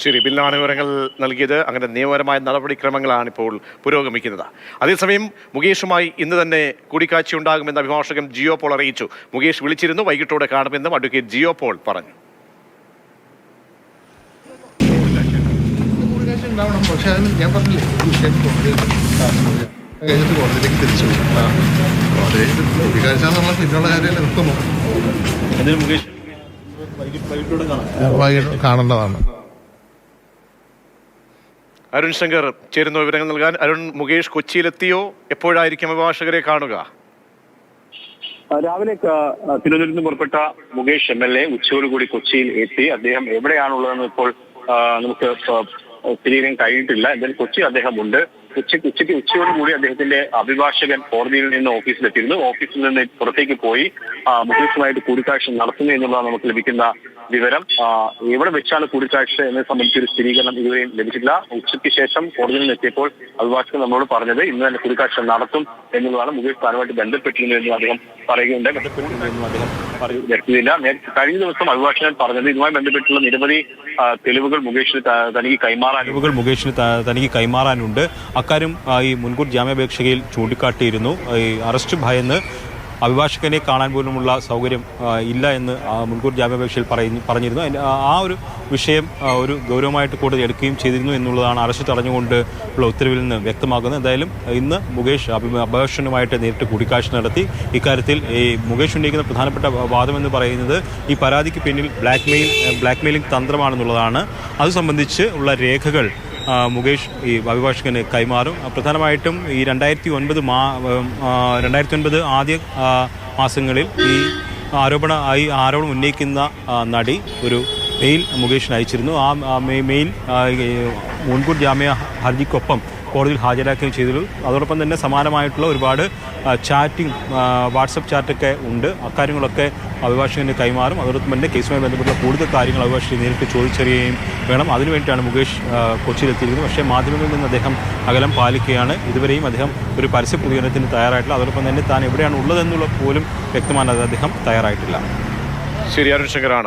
ശരി ബില്ലാണ് വിവരങ്ങൾ നൽകിയത്. അങ്ങനെ നിയമപരമായ നടപടിക്രമങ്ങളാണ് ഇപ്പോൾ പുരോഗമിക്കുന്നത്. അതേസമയം മുകേഷുമായി ഇന്ന് തന്നെ കൂടിക്കാഴ്ച ഉണ്ടാകുമെന്ന് അഭിഭാഷകൻ ജിയോ പോൾ അറിയിച്ചു. മുകേഷ് വിളിച്ചിരുന്നു വൈകിട്ടോടെ കാണുമെന്നും അഡ്വക്കേറ്റ് ജിയോ പോൾ പറഞ്ഞു. ഉണ്ടാവണം പക്ഷെ അതിന് ഞാൻ പറഞ്ഞില്ലേ വിഷയം കോടതിയിൽ കഴിഞ്ഞിട്ട് കോടതിയിലേക്ക് തിരിച്ചു പോകും കൂടിക്കാഴ്ച എന്നുള്ള പിന്നുള്ള കാര്യം നിൽക്കുന്നു വൈകിട്ട് കാണേണ്ടതാണ്. അരുൺ ശങ്കർ ചേരുന്ന വിവരങ്ങൾ നൽകാൻ അരുൺ മുകേഷ് കൊച്ചിയിലെത്തിയോ? എപ്പോഴായിരിക്കും അഭിഭാഷകരെ കാണുക? രാവിലെ തിരുവനന്തപുരത്ത് നിന്ന് പുറപ്പെട്ട മുകേഷ് എം എൽ എ ഉച്ചയോടുകൂടി കൊച്ചിയിൽ എത്തി. അദ്ദേഹം എവിടെയാണുള്ളതെന്ന് ഇപ്പോൾ നമുക്ക് സ്ഥിരീകരിക്കാൻ കഴിഞ്ഞിട്ടില്ല. എന്തായാലും കൊച്ചി അദ്ദേഹം ഉണ്ട് ഉച്ചയ്ക്ക് ഉച്ചയ്ക്ക് ഉച്ചയോടുകൂടി അദ്ദേഹത്തിന്റെ അഭിഭാഷകൻ കോടതിയിൽ നിന്ന് ഓഫീസിലെത്തിയിരുന്നു. ഓഫീസിൽ നിന്ന് പുറത്തേക്ക് പോയി മുകേഷുമായിട്ട് കൂടിക്കാഴ്ച നടത്തുന്നു എന്നുള്ളതാണ് നമുക്ക് ലഭിക്കുന്ന വിവരം എവിടെ വെച്ചാണ് കൂടിക്കാഴ്ച എന്നെ സംബന്ധിച്ച് ഒരു സ്ഥിരീകരണം ഇതുവരെയും ലഭിച്ചിട്ടില്ല. ഉച്ചയ്ക്ക് ശേഷം കോടതിയിൽ എത്തിയപ്പോൾ അഭിഭാഷകൻ നമ്മളോട് പറഞ്ഞത് ഇന്ന് തന്നെ കൂടിക്കാഴ്ച നടത്തും എന്നുള്ളതാണ് മുകേഷ് താനുമായിട്ട് ബന്ധപ്പെട്ടിരുന്നു എന്ന് അദ്ദേഹം പറയുകയുണ്ട്. ബന്ധപ്പെട്ടിരുന്നു അദ്ദേഹം നേ- കഴിഞ്ഞ ദിവസം അഭിഭാഷകൻ പറഞ്ഞത് ഇതുമായി ബന്ധപ്പെട്ടുള്ള നിരവധി തെളിവുകൾ മുകേഷിന് തനിക്ക് കൈമാറാൻ തെളിവുകൾ മുകേഷിന് തനിക്ക് കൈമാറാനുണ്ട്. അക്കാര്യം ഈ മുൻകൂർ ജാമ്യാപേക്ഷയിൽ ചൂണ്ടിക്കാട്ടിയിരുന്നു. ഈ അറസ്റ്റ് ഭയന്ന് അഭിഭാഷകനെ കാണാൻ പോലുമുള്ള സൗകര്യം ഇല്ല എന്ന് മുൻകൂർ ജാമ്യാപേക്ഷയിൽ പറയുന്നു പറഞ്ഞിരുന്നു. ആ- ഒരു വിഷയം ഒരു ഗൗരവമായിട്ട് കോടതി എടുക്കുകയും ചെയ്തിരുന്നു എന്നുള്ളതാണ് അറസ്റ്റ് തടഞ്ഞുകൊണ്ട് ഉള്ള ഉത്തരവിൽ നിന്ന് വ്യക്തമാകുന്നത്. എന്തായാലും ഇന്ന് മുകേഷ് അഭി- അഭിഭാഷകനുമായിട്ട് നേരിട്ട് കൂടിക്കാഴ്ച നടത്തി. ഇക്കാര്യത്തിൽ ഈ മുകേഷ് ഉന്നയിക്കുന്ന പ്രധാനപ്പെട്ട വാദമെന്ന് പറയുന്നത് ഈ പരാതിക്ക് പിന്നിൽ ബ്ലാക്ക് മെയിൽ ബ്ലാക്ക് മെയിലിംഗ് തന്ത്രമാണെന്നുള്ളതാണ്. അത് സംബന്ധിച്ച് ഉള്ള രേഖകൾ മുകേഷ് ഈ അഭിഭാഷകന് കൈമാറും. പ്രധാനമായിട്ടും ഈ രണ്ടായിരത്തി ഒൻപത് മാ രണ്ടായിരത്തി ഒൻപത് ആദ്യ മാസങ്ങളിൽ ഈ ആരോപണ ഈ ആരോപണം ഉന്നയിക്കുന്ന നടി ഒരു മെയിൽ മുകേഷിന് അയച്ചിരുന്നു. ആ മെയിൽ മുൻകൂർ ജാമ്യ ഹർജിക്കൊപ്പം കോടതിയിൽ ഹാജരാക്കുകയും ചെയ്തു അതോടൊപ്പം തന്നെ സമാനമായിട്ടുള്ള ഒരുപാട് ചാറ്റിംഗ് വാട്സപ്പ് ചാറ്റൊക്കെ ഉണ്ട്. അക്കാര്യങ്ങളൊക്കെ അഭിഭാഷകന് കൈമാറും. അതോടൊപ്പം തന്നെ കേസുമായി ബന്ധപ്പെട്ട കൂടുതൽ കാര്യങ്ങൾ അഭിഭാഷകൻ നേരിട്ട് ചോദിച്ചറിയുകയും വേണം. അതിനുവേണ്ടിയാണ് മുകേഷ് കൊച്ചിയിലെത്തിയിരിക്കുന്നത് പക്ഷേ മാധ്യമങ്ങളിൽ നിന്ന് അദ്ദേഹം അകലം പാലിക്കുകയാണ്. ഇതുവരെയും അദ്ദേഹം ഒരു പരസ്യ പ്രതികരണത്തിന് തയ്യാറായിട്ടില്ല. അതോടൊപ്പം തന്നെ താൻ എവിടെയാണ് ഉള്ളതെന്നുള്ള പോലും വ്യക്തമാനത് അദ്ദേഹം തയ്യാറായിട്ടില്ല. ശരി അരുൺ ശങ്കറാണ്.